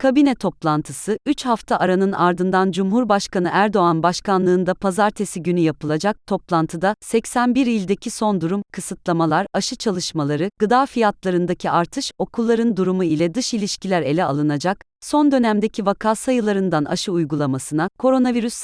Kabine toplantısı, 3 hafta aranın ardından Cumhurbaşkanı Erdoğan başkanlığında pazartesi günü yapılacak toplantıda 81 ildeki son durum, kısıtlamalar, aşı çalışmaları, gıda fiyatlarındaki artış, okulların durumu ile dış ilişkiler ele alınacak. Son dönemdeki vaka sayılarından aşı uygulamasına, koronavirüs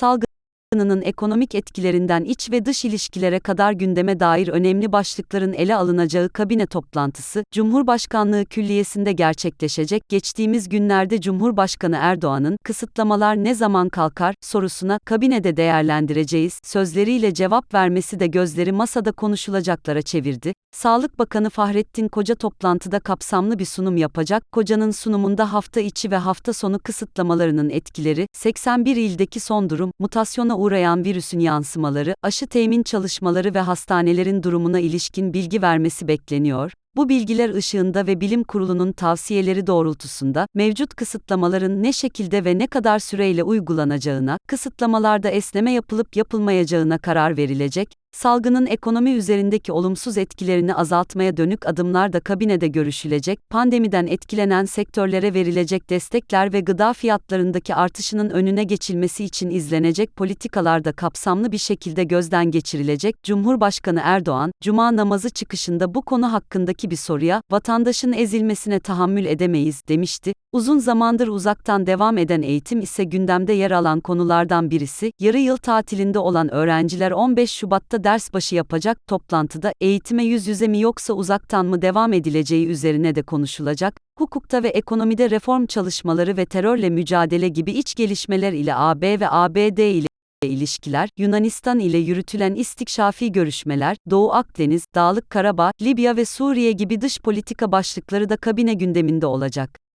salgınının ekonomik etkilerinden iç ve dış ilişkilere kadar gündeme dair önemli başlıkların ele alınacağı kabine toplantısı, Cumhurbaşkanlığı Külliyesi'nde gerçekleşecek. Geçtiğimiz günlerde Cumhurbaşkanı Erdoğan'ın kısıtlamalar ne zaman kalkar sorusuna kabinede değerlendireceğiz sözleriyle cevap vermesi de gözleri masada konuşulacaklara çevirdi. Sağlık Bakanı Fahrettin Koca toplantıda kapsamlı bir sunum yapacak. Koca'nın sunumunda hafta içi ve hafta sonu kısıtlamalarının etkileri, 81 ildeki son durum, mutasyona uğrayan virüsün yansımaları, aşı temin çalışmaları ve hastanelerin durumuna ilişkin bilgi vermesi bekleniyor. Bu bilgiler ışığında ve bilim kurulunun tavsiyeleri doğrultusunda mevcut kısıtlamaların ne şekilde ve ne kadar süreyle uygulanacağına, kısıtlamalarda esneme yapılıp yapılmayacağına karar verilecek. Salgının ekonomi üzerindeki olumsuz etkilerini azaltmaya dönük adımlar da kabinede görüşülecek. Pandemiden etkilenen sektörlere verilecek destekler ve gıda fiyatlarındaki artışının önüne geçilmesi için izlenecek politikalar da kapsamlı bir şekilde gözden geçirilecek. Cumhurbaşkanı Erdoğan, cuma namazı çıkışında bu konu hakkındaki bir soruya, vatandaşın ezilmesine tahammül edemeyiz, demişti. Uzun zamandır uzaktan devam eden eğitim ise gündemde yer alan konulardan birisi. Yarı yıl tatilinde olan öğrenciler 15 Şubat'ta ders başı yapacak toplantıda eğitime yüz yüze mi yoksa uzaktan mı devam edileceği üzerine de konuşulacak. Hukukta ve ekonomide reform çalışmaları ve terörle mücadele gibi iç gelişmeler ile AB ve ABD ile ilişkiler, Yunanistan ile yürütülen istikşafi görüşmeler, Doğu Akdeniz, Dağlık Karabağ, Libya ve Suriye gibi dış politika başlıkları da kabine gündeminde olacak.